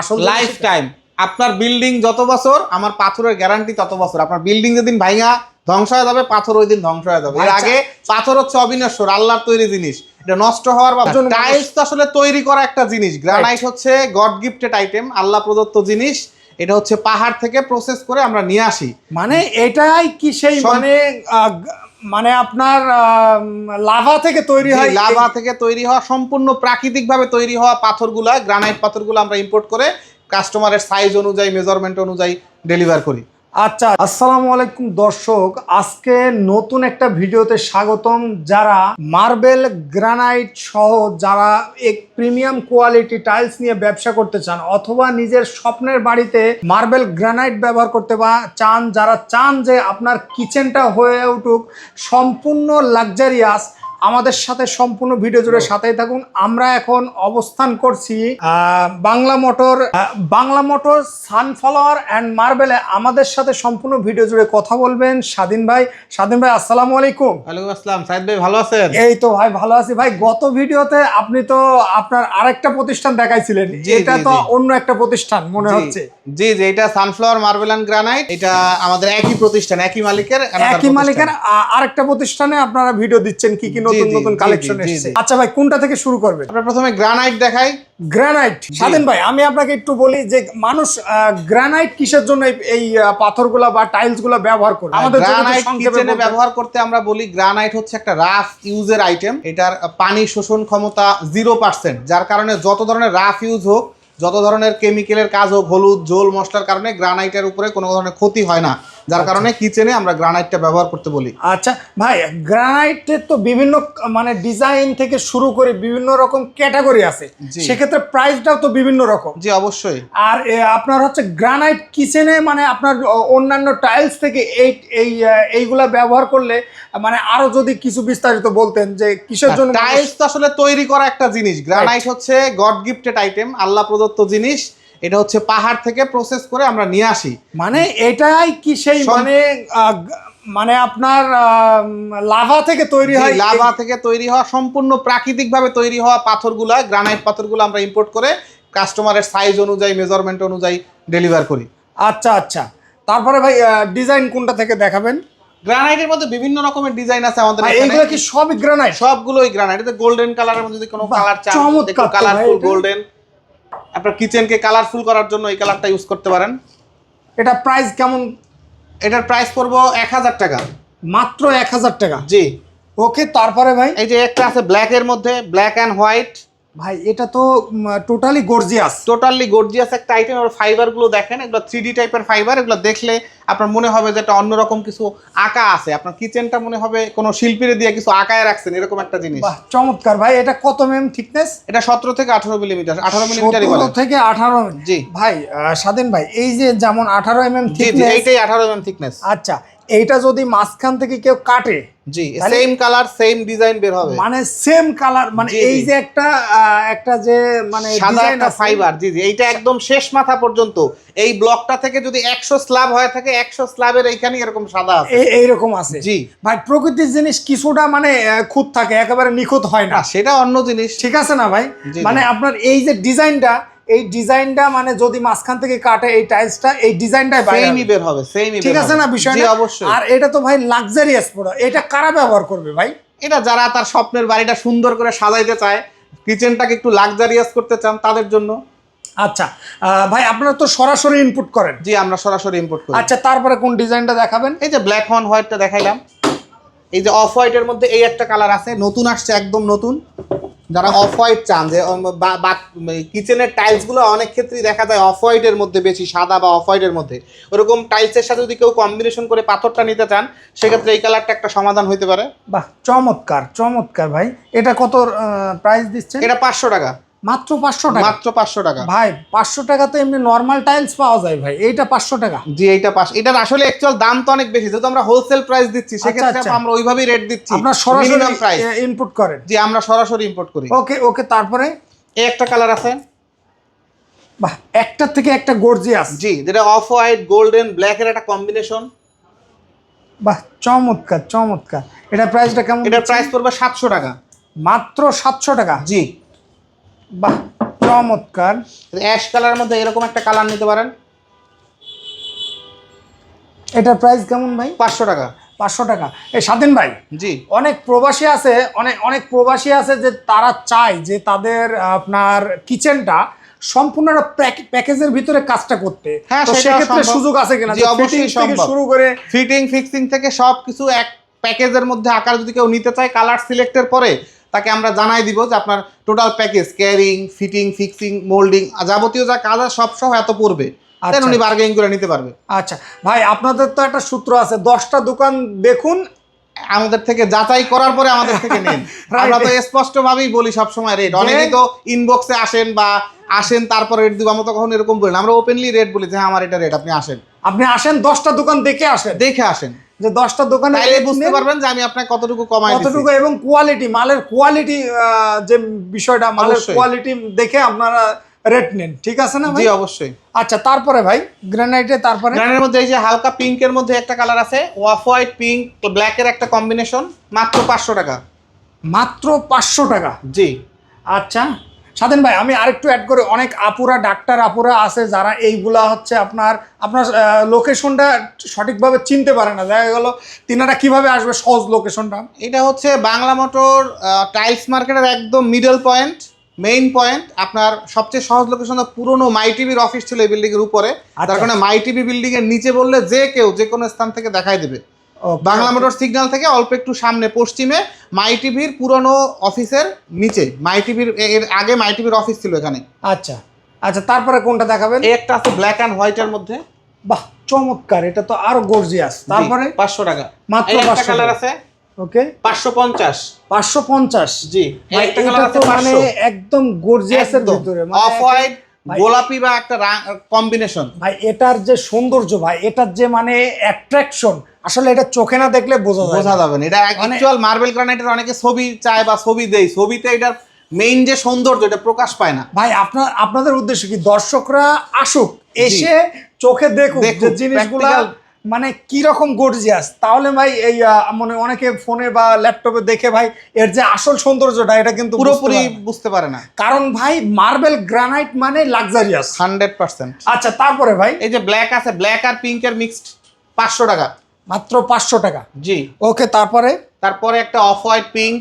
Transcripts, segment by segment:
আসল life time আপনার building যত বছর আমার পাথরের গ্যারান্টি তত বছর। আপনার বিল্ডিং যেদিন ভাইঙা ধ্বংস হয়ে যাবে পাথর ওই দিন ধ্বংস হয়ে যাবে। এর আচ্ছা। আগে পাথর হচ্ছে অবিনশ্বর আল্লাহর তৈরি জিনিস। এটা নষ্ট হওয়ার বা টাইলস তো আসলে তৈরি করা একটা জিনিস। গ্রানাইট হচ্ছে গড গিফটেড আইটেম আল্লাহ প্রদত্ত জিনিস। এটা হচ্ছে পাহাড় থেকে প্রসেস করে আমরা নিয়ে আসি। মানে এটাই কি সেই মানে মানে আপনার লাভা থেকে তৈরি হয় লাভা থেকে তৈরি হওয়া সম্পূর্ণ প্রাকৃতিকভাবে তৈরি হওয়া পাথরগুলা গ্রানাইট পাথরগুলো আমরা ইম্পোর্ট করে কাস্টমারের সাইজ অনুযায়ী মেজারমেন্ট অনুযায়ী ডেলিভার করি। আচ্ছা আসসালামু আলাইকুম দর্শক। আজকে নতুন একটা ভিডিওতে স্বাগতম যারা মার্বেল গ্রানাইট সহ যারা এক প্রিমিয়াম কোয়ালিটি টাইলস নিয়ে ব্যবসা করতে চান অথবা নিজের স্বপ্নের বাড়িতে মার্বেল গ্রানাইট ব্যবহার করতে বা চান, যারা চান যে আপনার কিচেনটা হয়ে উঠুক, সম্পূর্ণ লাক্সারিয়াস আমাদের সাথে সম্পূর্ণ ভিডিও জুড়ে সাথেই থাকুন। আমরা এখন অবস্থান করছি Bangla motor Bangla motor sunflower and মার্বেলে। আমাদের সাথে সম্পূর্ণ ভিডিও জুড়ে কথা বলবেন স্বাধীন ভাই। স্বাধীন ভাই আসসালামু আলাইকুম। ওয়ালাইকুম আসসালাম। সাইদ ভাই ভালো আছেন? এই তো ভাই ভালো আছি। ভাই গত ভিডিওতে আপনি তো আপনার আরেকটা প্রতিষ্ঠান দেখাইছিলেন। এটা তো অন্য একটা প্রতিষ্ঠান মনে হচ্ছে। জি জি এটা সানফ্লাওয়ার মার্বেল অ্যান্ড গ্রানাইট। এটা আমাদের একই প্রতিষ্ঠান একই মালিকের একই মালিকের আরেকটা প্রতিষ্ঠানে আপনারা ভিডিও দিচ্ছেন কি কি নতুন নতুন কালেকশন এসেছে। আচ্ছা ভাই কোনটা থেকে শুরু করবেন? আমরা প্রথমে গ্রানাইট দেখাই। গ্রানাইট স্বাধীন ভাই আমি আপনাকে একটু বলি যে মানুষ গ্রানাইট কিসের জন্য এই- পাথরগুলা বা টাইলসগুলা ব্যবহার করে? আমাদের গ্রানাইট কিচেনে ব্যবহার করতে আমরা বলি গ্রানাইট হচ্ছে একটা রাফ ইউজের আইটেম এটার পানি শোষণ ক্ষমতা জিরো পার্সেন্ট যার কারণে যত ধরনের রাফ ইউজ হোক যত ধরনের কেমিক্যালের কাজ হোক হলুদ জোল মশলার কারণে গ্রানাইটের উপরে কোনো ধরনের ক্ষতি হয় না। যার কারণে কিচেনে আমরা গ্রানাইটটা ব্যবহার করতে বলি। আচ্ছা ভাই গ্রানাইটের তো বিভিন্ন মানে ডিজাইন থেকে শুরু করে বিভিন্ন রকম ক্যাটাগরি আছে। সেক্ষেত্রে প্রাইসটাও তো বিভিন্ন রকম। জি অবশ্যই। আর আপনার হচ্ছে গ্রানাইট কিচেনে মানে আপনার অন্যান্য টাইলস থেকে এই এই এইগুলা ব্যবহার করলে মানে আরও যদি কিছু বিস্তারিত বলতেন যে কিসের জন্য টাইলস তো আসলে তৈরি করা একটা জিনিস। গ্রানাইট হচ্ছে গড গিফটেড আইটেম আল্লাহ প্রদত্ত জিনিস। এটা হচ্ছে পাহাড় থেকে প্রসেস করে আমরা নিয়ে আসি। মানে এটাই কি সেই মানে মানে আপনার লাভা থেকে তৈরি হয়? লাভা থেকে তৈরি হওয়া সম্পূর্ণ প্রাকৃতিক ভাবে তৈরি হওয়া পাথরগুলা গ্রানাইট পাথরগুলো আমরা ইম্পোর্ট করে কাস্টমারের সাইজ অনুযায়ী মেজারমেন্ট অনুযায়ী ডেলিভার করি। আচ্ছা আচ্ছা। তারপরে ভাই ডিজাইন কোনটা থেকে দেখাবেন? গ্রানাইটের মধ্যে বিভিন্ন রকমের ডিজাইন আছে আমাদের এইগুলো কি সবই গ্রানাইট সবগুলোই গ্রানাইট গোল্ডেন কালারের মধ্যে যদি কোনো কালার চান কালারফুল গোল্ডেন আপনার কিচেনকে কালারফুল করার জন্য এই কালারটা ইউজ করতে পারেন। এটা প্রাইস কেমন? এটার প্রাইস পড়ব এক হাজার টাকা। মাত্র এক হাজার টাকা? জি। ওকে তারপরে ভাই? এই যে একটা আছে ব্ল্যাকের মধ্যে ব্ল্যাক অ্যান্ড হোয়াইট ভাই এটা তো টোটালি গর্জিয়াস টোটালি গর্জিয়াস একটা আইটেম আর ফাইবারগুলো দেখেন এগুলো থ্রি টাইপের ফাইবার এগুলো দেখলে আপনার মনে হবে যে এটা অন্যরকম কিছু আঁকা আছে। আপনার কিচেনটা মনে হবে কোনো শিল্পীরে দিয়ে কিছু আঁকায় রাখছেন এরকম একটা জিনিস। বাহ চমৎকার। ভাই এটা কত এম থিকনেস এটা সতেরো থেকে আঠারো মিলিমিটার আঠারো মিলিমিটারই বলে। থেকে আঠারো জি। ভাই স্বাধীন ভাই এই যে যেমন আঠারো এম এম জি জি এইটাই আঠারো এম থিকনেস আচ্ছা এইটা যদি মাঝখান থেকে কেউ কাটে জি সেম কালার সেম ডিজাইন বের হবে। মানে সেম কালার মানে এই যে একটা একটা যে মানে সাদা একটা ফাইবার জি জি। এইটা একদম শেষ মাথা পর্যন্ত। এই ব্লকটা থেকে যদি একশো স্ল্যাব হয়ে থাকে একশো স্ল্যাবের এইখানে এরকম সাদা আছে। এইরকম আছে। জি। ভাই প্রকৃতির জিনিস কিছুটা মানে খুঁত থাকে একেবারে নিখুঁত হয় না। সেটা অন্য জিনিস। ঠিক আছে না ভাই? মানে আপনার এই যে ডিজাইনটা এই ডিজাইনটা মানে যদি মাঝখান থেকে কাটে এই টাইলসটা এই ডিজাইনটাই সেমই বের হবে সেমই ঠিক আছে না বিষয়টা অবশ্যই। আর এটা তো ভাই লাক্সারিয়াস প্রোডাক্ট এটা কারা ব্যবহার করবে ভাই? এটা যারা তার স্বপ্নের বাড়িটা সুন্দর করে সাজাইতে চায় কিচেনটাকে একটু লাক্সারিয়াস করতে চান তাদের জন্য। আচ্ছা আহ, ভাই আপনারা তো সরাসরি ইনপুট করেন। জি আমরা সরাসরি ইনপুট করি। আচ্ছা তারপরে কোন ডিজাইনটা দেখাবেন? এই যে ব্ল্যাক অন হোয়াইটটা দেখাইলাম। এই যে অফ হোয়াইটের মধ্যে এই একটা কালার আছে নতুন আসছে একদম নতুন। যারা অফ হোয়াইট চান যে কিচেনের টাইলসগুলো অনেক ক্ষেত্রেই দেখা যায় অফ হোয়াইটের মধ্যে বেশি সাদা বা অফ হোয়াইটের মধ্যে। ওরকম টাইলসের সাথে যদি কেউ কম্বিনেশন করে পাথরটা নিতে চান সেক্ষেত্রে এই কালারটা একটা সমাধান হতে পারে। বাহ চমৎকার চমৎকার ভাই। এটা কত প্রাইস দিচ্ছে এটা পাঁচশো টাকা। মাত্র পাঁচশো টাকা। মাত্র পাঁচশো টাকা। ভাই পাঁচশো টাকা তো এমনি নর্মাল টাইলস পাওয়া যায় ভাই। এইটা পাঁচশো টাকা। জি এইটা পাঁচ এটার আসলে অ্যাকচুয়াল দাম তো অনেক বেশি। যেহেতু আমরা হোলসেল প্রাইস দিচ্ছি সেক্ষেত্রে আচ্ছা। আমরা ওইভাবেই রেট দিচ্ছি। আপনার সরাসরি ইনপুট করেন। জি আমরা সরাসরি ইম্পোর্ট করি। ওকে ওকে তারপরে? এই একটা কালার আছে। বাহ একটার থেকে একটা গর্জিয়াস জি যেটা অফ হোয়াইট গোল্ডেন ব্ল্যাক এর একটা কম্বিনেশন বাহ চমৎকার চমৎকার। এটা প্রাইসটা কেমন এটার প্রাইস পড়বে সাতশো টাকা। মাত্র সাতশো টাকা? জি। বাহ চমৎকার। অ্যাশ কালারের মধ্যে এরকম একটা কালার নিতে পারেন। এটার প্রাইস কেমন ভাই? পাঁচশো টাকা। পাঁচশো টাকা। এই স্বাধীন ভাই জি। অনেক প্রবাসী আছে অনেক অনেক প্রবাসী আছে যে তারা চায় যে তাদের আপনার কিচেনটা সম্পূর্ণ একটা প্যাকেজের ভিতরে কাজটা করতে। হ্যাঁ, সেক্ষেত্রে সুযোগ আছে কিনা? জি, অবশ্যই। শুরু করে ফিটিং ফিক্সিং থেকে সব কিছু এক প্যাকেজের মধ্যে আকার যদি কেউ নিতে চায় কালার সিলেক্টের পরে তাকে আমরা জানাই দিব যে আপনার total package carrying fitting fixing moulding যাবতীয় যা কাজ আছে সব সহ এত পড়বে। দেন আচ্ছা। উনি বার্গেনিং করে নিতে পারবে। আচ্ছা। ভাই আপনাদের তো একটা সূত্র আছে দশটা দোকান দেখুন। আমাদের থেকে যাচাই করার পরে আমাদের থেকে নেন। আমরা তো স্পষ্ট ভাবেই বলি সবসময় রেট অনেকেই তো ইনবক্সে আসেন বা আসেন তারপর রেট দিব। আমরা তো কখনো এরকম বলি না। আমরা ওপেনলি রেট বলি যে হ্যাঁ আমার এটা রেট আপনি আসেন। আপনি আসেন দশটা দোকান দেখে আসেন। দেখে আসেন। যে দশটা দোকানে বুঝতে পারবেন যে আমি আপনাকে কতটুকু কমাই কতটুকু এবং কোয়ালিটি মালের কোয়ালিটি যে বিষয়টা মালের কোয়ালিটি দেখে আপনারা রেট নেন ঠিক আছে না ভাই? জি অবশ্যই। আচ্ছা তারপরে ভাই গ্রানাইটে তারপরে? গ্রানের মধ্যে এই যে হালকা পিঙ্কের মধ্যে একটা কালার আছে অফ হোয়াইট পিঙ্ক ব্ল্যাকের একটা কম্বিনেশন মাত্র পাঁচশো টাকা। মাত্র পাঁচশো টাকা? জি। আচ্ছা স্বাধীন ভাই আমি আরেকটু অ্যাড করে অনেক আপুরা ডাক্তার আপুরা আছে যারা এইগুলা হচ্ছে আপনার আপনার লোকেশনটা সঠিকভাবে চিনতে পারে না। দেখা গেল তিনারা কীভাবে আসবে সহজ লোকেশনটা এটা হচ্ছে বাংলা মোটর টাইলস মার্কেটের একদম মিডল পয়েন্ট মেইন পয়েন্ট আপনার সবচেয়ে সহজ লোকেশন পুরনো মাই টিভির অফিস ছিল এই বিল্ডিং এর উপরে তার আচ্ছা। কারণে মাই টিভি বিল্ডিং এর নিচে বললে যে কেউ যে কোনো স্থান থেকে দেখাই দেবে। বাংলা মোটর সিগন্যাল থেকে অল্প একটু সামনে পশ্চিমে মাই টিভির পুরনো অফিসের নিচে। মাই টিভির এর আগে মাই টিভির অফিস ছিল এখানে। আচ্ছা। আচ্ছা তারপরে কোনটা দেখাবেন? একটা আছে ব্ল্যাক অ্যান্ড হোয়াইটের মধ্যে। বাহ চমৎকার! এটা তো আরও গর্জিয়াস তারপরে? পাঁচশো টাকা। মাত্র 500 কালার আছে। ওকে। পাঁচশো পঞ্চাশ। পাঁচশো পঞ্চাশ। জি একটা কালার আছে মানে একদম গর্জিয়াসের ভিতরে। মানে অফ হোয়াইট ভাই- গোলাপি বা একটা কম্বিনেশন ভাই এটার যে সৌন্দর্য ভাই এটার যে মানে অ্যাট্রাকশন আসলে এটা চোখে না দেখলে বোঝা বোঝা যাবে না। এটা অ্যাকচুয়াল মার্বেল গ্রানাইটের অনেকে ছবি চায় বা ছবি দেয়। ছবিতে এটার মেইন যে সৌন্দর্য এটা প্রকাশ পায় না। ভাই আপনার আপনাদের উদ্দেশ্য কি? দর্শকরা আসুক এসে চোখে দেখুক যে জিনিসগুলা মানে কি রকম গর্জিয়াস তাহলে ভাই এই মানে অনেকে ফোনে বা ল্যাপটপে দেখে ভাই এর যে আসল সৌন্দর্যটা এটা কিন্তু পুরোপুরি বুঝতে পারে না। কারণ ভাই মার্বেল গ্রানাইট মানে লাক্সারিয়াস হান্ড্রেড পার্সেন্ট। আচ্ছা তারপরে ভাই? এই যে ব্ল্যাক আছে ব্ল্যাক আর পিঙ্কের মিক্সড পাঁচশো টাকা। মাত্র পাঁচশো টাকা। জি। ওকে তারপরে? তারপরে একটা অফ হোয়াইট পিঙ্ক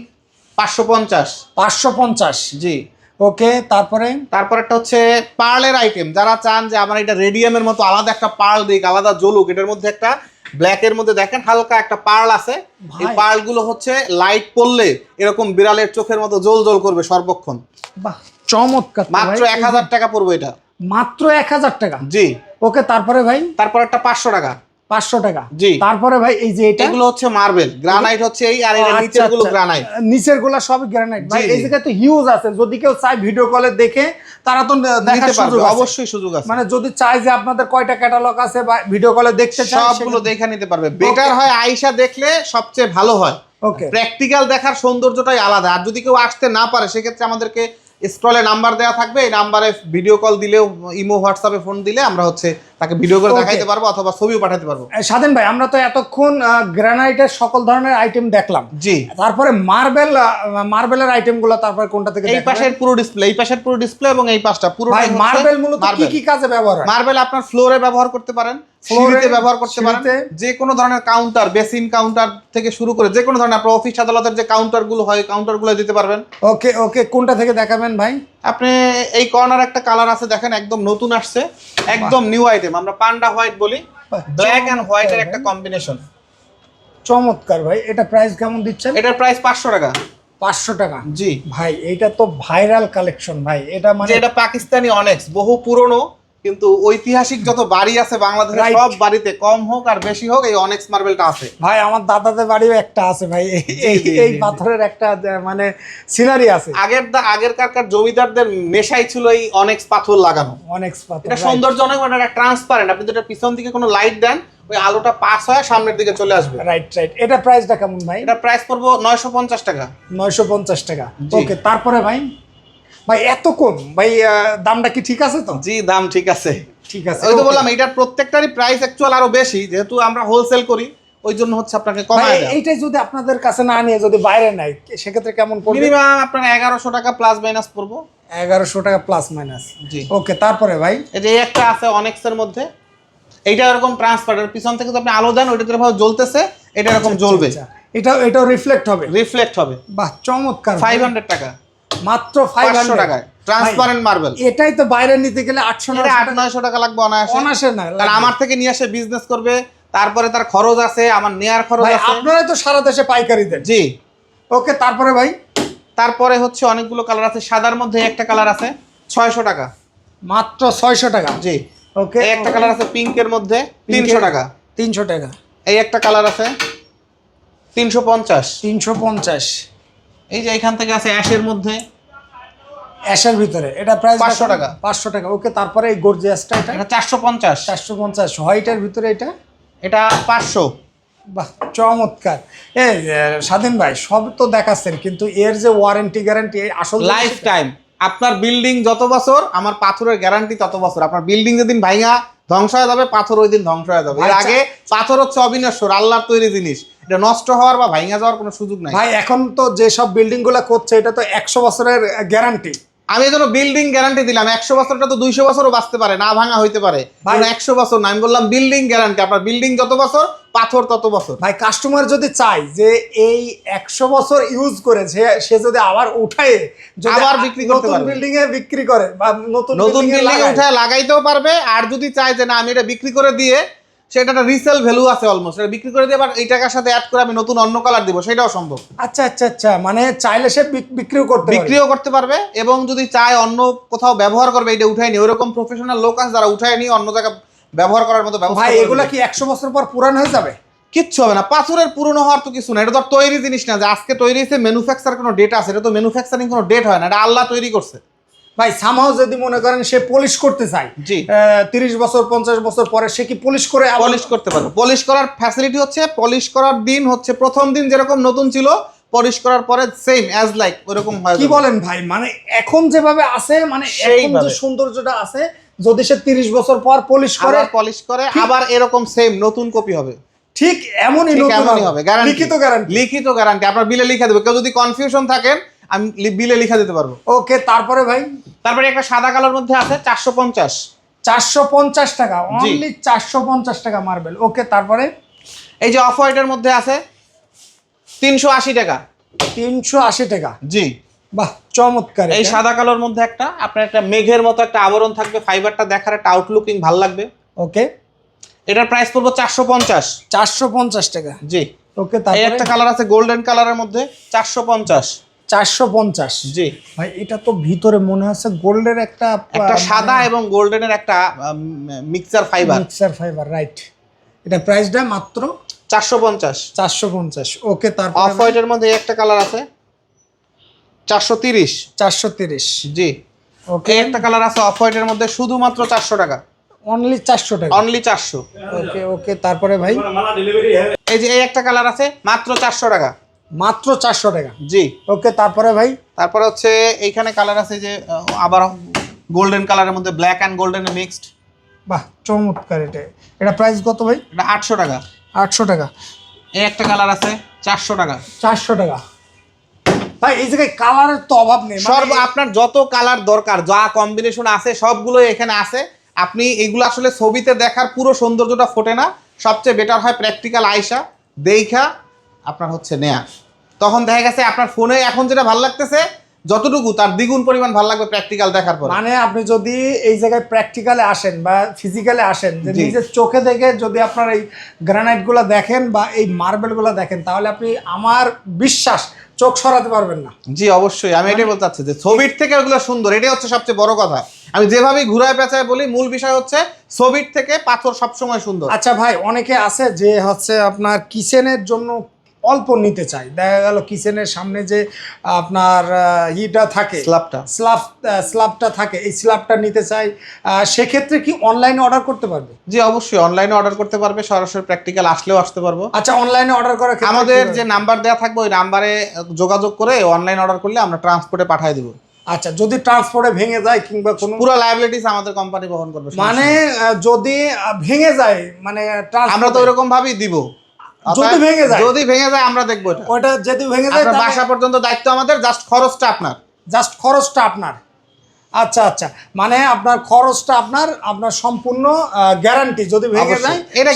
পাঁচশো পঞ্চাশ। পাঁচশো পঞ্চাশ। জি। ওকে তারপরে? তারপর একটা হচ্ছে পার্লের আইটেম যারা চান যে আমার এটা রেডিয়ামের মতো আলাদা একটা পার্ল দিক আলাদা জ্বলুক এটার মধ্যে একটা ব্ল্যাক এর মধ্যে দেখেন হালকা একটা পার্ল আছে। এই পার্লগুলো হচ্ছে লাইট পড়লে এরকম বিড়ালের চোখের মতো জল জল করবে সর্বক্ষণ। বাহ চমৎকার মাত্র। এক হাজার টাকা পড়বে এটা। মাত্র এক হাজার টাকা? জি। ওকে তারপরে ভাই? তারপর একটা পাঁচশো টাকা। পাঁচশো টাকা। জি। তারপরে ভাই এই যে এটা এগুলো হচ্ছে মার্বেল। গ্রানাইট হচ্ছে এই আর আচ্ছা, নিচেরগুলো আচ্ছা। গ্রানাইট। নিচেরগুলা সবই গ্রানাইট। ভাই এই জায়গায় তো হিউজ আছে। যদি কেউ চায় ভিডিও কলে দেখে তারা তো দেখার পারবে সুযোগ অবশ্যই সুযোগ আছে। মানে যদি চায় যে আপনাদের কয়টা ক্যাটালগ আছে বা ভিডিও কলে দেখতে চায় সবগুলো দেখে নিতে পারবে। বেটার হয় আইসা দেখলে সবচেয়ে ভালো হয়। ওকে প্র্যাকটিক্যাল দেখার সৌন্দর্যটাই আলাদা। আর যদি কেউ আসতে না পারে সেক্ষেত্রে আমাদেরকে স্ক্রলে নাম্বার দেওয়া থাকবে। এই নাম্বারে ভিডিও কল দিলেও ইমো হোয়াটসঅ্যাপে ফোন দিলে আমরা হচ্ছে তাকে ভিডিও করে দেখাইতে পারব অথবা ছবিও পাঠাতে পারব। স্বাধীন ভাই আমরা তো এতক্ষণ গ্রানাইটের সকল ধরনের আইটেম দেখলাম। জি। তারপরে মার্বেল মার্বেলের আইটেমগুলো তারপরে কোনটা থেকে এই পাশের পুরো ডিসপ্লে এই পাশের পুরো ডিসপ্লে এবং এই পাশটা পুরো ভাই মার্বেল মূলত কি কি কাজে ব্যবহার হয়? মার্বেল আপনার ফ্লোরে ব্যবহার করতে পারেন এ, ব্যবহার করতে পারেন। যে কোনো ধরনের কাউন্টার বেসিন কাউন্টার থেকে শুরু করে যে কোনো ধরনের আপনার অফিস আদালতের যে কাউন্টারগুলো হয় কাউন্টারগুলো দিতে পারবেন। ওকে ওকে কোনটা থেকে দেখাবেন ভাই? আপনি এই কর্নার একটা কালার আছে দেখেন একদম নতুন আসছে একদম নিউ আইটেম আমরা পান্ডা হোয়াইট বলি ব্ল্যাক অ্যান্ড হোয়াইটের একটা কম্বিনেশন চমৎকার ভাই এটা প্রাইস কেমন দিচ্ছেন? এটার প্রাইস পাঁচশো টাকা। পাঁচশো টাকা? জি। ভাই এটা তো ভাইরাল কালেকশন ভাই এটা মানে এটা পাকিস্তানি অনেক্স বহু পুরনো কিন্তু ঐতিহাসিক যত বাড়ি আছে বাংলাদেশের সব বাড়িতে কম হোক আর বেশি হোক এই অনেক্স মার্বেলটা আছে। ভাই আমার দাদাদের বাড়িও একটা আছে ভাই। এই-। পাথরের একটা মানে সিনারি আছে। আগের দা আগের কারকার জমিদারদের নেশাই ছিল এই অনেক্স পাথর লাগানো। অনেক পাথর এটা. সৌন্দর্য অনেক মানে এটা ট্রান্সপারেন্ট আপনি যেটা পিছন দিকে কোনো লাইট দেন ওই আলোটা পাস হয় সামনের দিকে চলে আসবে। রাইট রাইট এটা প্রাইসটা কেমন ভাই? এটা প্রাইস পড়ব নয়শো পঞ্চাশ টাকা। নয়শো পঞ্চাশ টাকা। ওকে তারপরে ভাই? ভাই এত কম? ভাই দামটা কি ঠিক আছে তো? জি দাম ঠিক আছে। ঠিক আছে ওই তো বললাম এটার প্রত্যেকটারই প্রাইস অ্যাকচুয়াল আরও বেশি যেহেতু আমরা হোলসেল করি ওই জন্য হচ্ছে আপনাকে কমায় এইটাই যদি আপনাদের কাছে না নিয়ে যদি বাইরে নেয় সেক্ষেত্রে কেমন পড়বে? মিনিমাম আপনার এগারোশো টাকা প্লাস মাইনাস পড়ব। এগারোশো টাকা প্লাস মাইনাস জি। ওকে তারপরে ভাই? এই যে একটা আছে অনেক্সের মধ্যে। এইটা এরকম ট্রান্সপারেন্ট পিছন থেকে তো আপনি আলো দেন ওইটা যেভাবে জ্বলতেছে এটা এরকম জ্বলবে। আচ্ছা, এটা এটাও রিফ্লেক্ট হবে? রিফ্লেক্ট হবে। বাহ চমৎকার ফাইভ হান্ড্রেড টাকা। মাত্র ফাইভ পাঁচশো টাকায়। ট্রান্সপারেন্ট মার্বেল এটাই তো বাইরে নিতে গেলে আটশো এটা আট নয়শো টাকা লাগবে অনায়াসে। অনাসে না কারণ আমার থেকে নিয়ে আসে বিজনেস করবে তারপরে তার খরচ আছে আমার নেয়ার খরচ আছে। আপনারাই তো সারা দেশে পাইকারি দেন জি। ওকে তারপরে ভাই? তারপরে হচ্ছে অনেকগুলো কালার আছে সাদার মধ্যে একটা কালার আছে ছয়শো টাকা। মাত্র ছয়শো টাকা? জি। ওকে। একটা কালার আছে পিঙ্কের মধ্যে তিনশো টাকা। তিনশো টাকা। এই একটা কালার আছে তিনশো পঞ্চাশ। তিনশো পঞ্চাশ। এই যে এখান থেকে আছে অ্যাশের মধ্যে। অ্যাশের ভিতরে। এটা প্রায় পাঁচশো টাকা। পাঁচশো টাকা। ওকে তারপরে এই গর্জিয়াসটা এটা? এটা চারশো পঞ্চাশ। চারশো পঞ্চাশ। হোয়াইটের ভিতরে এটা? এটা পাঁচশো। বাহ চমৎকার। এ স্বাধীন ভাই সব তো দেখাচ্ছেন কিন্তু এর যে ওয়ারেন্টি গ্যারান্টি আসল লাইফ টাইম আপনার বিল্ডিং যত বছর আমার পাথরের গ্যারান্টি তত বছর। আপনার বিল্ডিং যেদিন ভাইঙা ধ্বংস হয়ে যাবে পাথর ওই দিন ধ্বংস হয়ে যাবে। এর আচ্ছা। আগে পাথর হচ্ছে অবিনশ্বর আল্লাহর তৈরি জিনিস। এটা নষ্ট হওয়ার বা ভাইঙা যাওয়ার কোনো সুযোগ নাই। ভাই এখন তো যেসব বিল্ডিংগুলা করছে এটা তো একশো বছরের গ্যারান্টি আমি জন্য বিল্ডিং গ্যারান্টি দিলাম একশো বছরটা তো দুইশো বছরও বাঁচতে পারে না ভাঙা হইতে পারে একশো বছর না আমি বললাম বিল্ডিং গ্যারান্টি আপনার বিল্ডিং যত বছর পাথর তত বছর ভাই কাস্টমার যদি চায় যে এই একশো বছর ইউজ করে সে যদি আবার উঠায় আবার বিক্রি করতে নতুন পারবে। বিল্ডিং এ বিক্রি করে বা নতুন নতুন বিল্ডিং এ বিল্ডিং লাগায়। উঠে লাগাইতেও পারবে আর যদি চায় যে না আমি এটা বিক্রি করে দিয়ে সেটা একটা রিসেল ভ্যালু আছে অলমোস্ট এটা বিক্রি করে দিয়ে আবার এই টাকার সাথে অ্যাড করে আমি নতুন অন্য কালার দিব সেটাও সম্ভব। আচ্ছা আচ্ছা আচ্ছা মানে চাইলে সে বিক- বিক্রিও করতে বিক্রিও করতে পারবে এবং যদি চায় অন্য কোথাও ব্যবহার করবে এটা উঠায় নিয়ে ওইরকম প্রফেশনাল লোক আছে যারা উঠায় নিয়ে অন্য জায়গায় ব্যবহার করার মতো ব্যবস্থা ভাই এগুলা। কি একশো বছর পর পুরান হয়ে যাবে? কিচ্ছু হবে না পাথরের পুরনো হওয়ার তো কিছু না এটা তো তৈরি জিনিস না যে আজকে তৈরি হয়েছে ম্যানুফ্যাকচার কোনো ডেট আছে এটা তো ম্যানুফ্যাকচারিং কোনো ডেট হয় না এটা আল্লাহ তৈরি করছে। ভাই সামহাও যদি মনে করেন সে পলিশ করতে চায় জি। তিরিশ বছর পঞ্চাশ বছর পরে সে কি পলিশ করে পলিশ করতে পারবে। পলিশ করার ফ্যাসিলিটি হচ্ছে পলিশ করার দিন হচ্ছে প্রথম দিন যেরকম নতুন ছিল পলিশ করার পরে সেম অ্যাজ লাইক ওরকম হয় কি বলেন ভাই? মানে এখন যেভাবে আছে মানে এখন যে সৌন্দর্যটা আছে যদি সে তিরিশ বছর পর পলিশ করে পলিশ করে আবার এরকম সেম নতুন কপি হবে। ঠিক এমনই নতুন হবে। গ্যারান্টি লিখিত গ্যারান্টি লিখিত গ্যারান্টি আপনার বিলে লিখে দেবে। কেউ যদি কনফিউশন থাকেন আমি বিলে লিখা দিতে পারব। ওকে তারপরে ভাই? তারপরে একটা সাদা কালার মধ্যে আছে চারশো পঞ্চাশ। চারশো পঞ্চাশ টাকা অনলি চারশো পঞ্চাশ টাকা মার্বেল ওকে তারপরে? এই যে অফ হোয়াইটের মধ্যে আছে তিনশো আশি টাকা। তিনশো আশি টাকা। জি। বাহ চমৎকার এই সাদা কালোর মধ্যে একটা আপনার একটা মেঘের মতো একটা আবরণ থাকবে ফাইবারটা দেখার একটা আউটলুকিং ভালো লাগবে। ওকে। এটার প্রাইস পড়ব চারশো পঞ্চাশ। চারশো পঞ্চাশ টাকা। জি। ওকে তারপরে? একটা কালার আছে গোল্ডেন কালারের মধ্যে চারশো পঞ্চাশ। চারশো পঞ্চাশ। জি। ভাই এটা তো ভিতরে মনে হচ্ছে গোল্ডের একটা একটা সাদা এবং গোল্ডেনের একটা mixer fibre. Mixer fibre right এটা প্রাইসটা মাত্র চারশো পঞ্চাশ। চারশো পঞ্চাশ। ওকে অফ তারপর হোয়াইটের মধ্যে একটা কালার আছে। চারশো তিরিশ। চারশো তিরিশ। জি। ওকে একটা কালার আছে অফ হোয়াইটের মধ্যে শুধুমাত্র চারশো টাকা। অনলি চারশো টাকা। অনলি চারশো। ওকে ওকে তারপরে ভাই? এই যে এই একটা কালার আছে মাত্র চারশো টাকা। মাত্র চারশো টাকা। জি। ওকে তারপরে ভাই? তারপরে হচ্ছে এইখানে কালার আছে যে আবার গোল্ডেন কালারের মধ্যে ব্ল্যাক অ্যান্ড গোল্ডেন মিক্সড বাহ চমৎকার এটা। এটা প্রাইস কত ভাই? এটা আটশো টাকা। আটশো টাকা। এই একটা কালার আছে চারশো টাকা। চারশো টাকা। ভাই এই জায়গায় কালারের তো অভাব নেই মানে সর্ব আপনার যত কালার দরকার যা কম্বিনেশন আছে সবগুলো এখানে আছে। আপনি এগুলো আসলে ছবিতে দেখার পুরো সৌন্দর্যটা ফোটে না। সবচেয়ে বেটার হয় প্র্যাকটিক্যাল আয়সা দেখা আপনার হচ্ছে নেয়া। তখন দেখা গেছে আপনার ফোনে এখন যেটা ভালো লাগতেছে যতটুকু তার দ্বিগুণ পরিমাণ ভালো লাগবে প্র্যাকটিক্যাল দেখার পর। মানে আপনি যদি এই জায়গায় প্র্যাকটিক্যালে আসেন বা ফিজিক্যালে আসেন যে নিজের চোখে দেখে যদি আপনার এই গ্রানাইটগুলো দেখেন বা এই মার্বেলগুলো দেখেন তাহলে আপনি আমার বিশ্বাস চোখ সরাতে পারবেন না। জি অবশ্যই। আমি এটাই বলতে চাচ্ছি যে ছবির থেকে ওগুলো সুন্দর এটাই হচ্ছে সবচেয়ে বড় কথা। আমি যেভাবেই ঘুরায় পেঁচায় বলি মূল বিষয় হচ্ছে ছবির থেকে পাথর সবসময় সুন্দর। আচ্ছা ভাই অনেকে আছে যে হচ্ছে আপনার কিচেনের জন্য অল্প নিতে চাই। দেখা গেল কিচেনের সামনে যে আপনার ইটা থাকে স্ল্যাবটা। স্ল্যাব স্ল্যাবটা থাকে এই স্ল্যাবটা নিতে চাই সেক্ষেত্রে কি অনলাইনে অর্ডার করতে পারবে? জি অবশ্যই অনলাইনে অর্ডার করতে পারবে সরাসরি প্র্যাকটিক্যাল আসলেও আসতে পারব। আচ্ছা অনলাইনে অর্ডার ক্ষেত্রে আমাদের যে নাম্বার দেওয়া থাকবে ওই নাম্বারে যোগাযোগ করে অনলাইন অর্ডার করলে আমরা ট্রান্সপোর্টে পাঠিয়ে দেবো। আচ্ছা যদি ট্রান্সপোর্টে ভেঙে যায় কিংবা কোনো পুরো লাইবিলিটিস আমাদের কোম্পানি বহন করবে মানে যদি ভেঙে যায় মানে আমরা তো ওইরকম ভাবেই দিব। যদি ভেঙে যায়। যদি ভেঙে যায় আমরা দেখব এটা। ওটা যদি ভেঙে যায় বাসা পর্যন্ত দায়িত্ব আমাদের জাস্ট খরচটা আপনার। জাস্ট খরচটা আপনার। আচ্ছা আচ্ছা। মানে আপনার খরচটা আপনার আপনার সম্পূর্ণ গ্যারান্টি যদি ভেঙে যায় এটা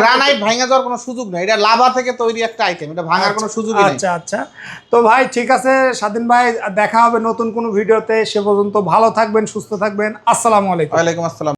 গ্রানাইট ভেঙে যাওয়ার কোনো সুযোগ নেই। এটা লাভা থেকে তৈরি একটা আইটেম এটা ভাঙার কোনো সুযোগই নেই। আচ্ছা আচ্ছা। তো ভাই ঠিক আছে স্বাধীন ভাই দেখা হবে নতুন কোনো ভিডিওতে। সে পর্যন্ত ভালো থাকবেন সুস্থ থাকবেন। আসসালামু আলাইকুম। ওয়ালাইকুম আসসালাম।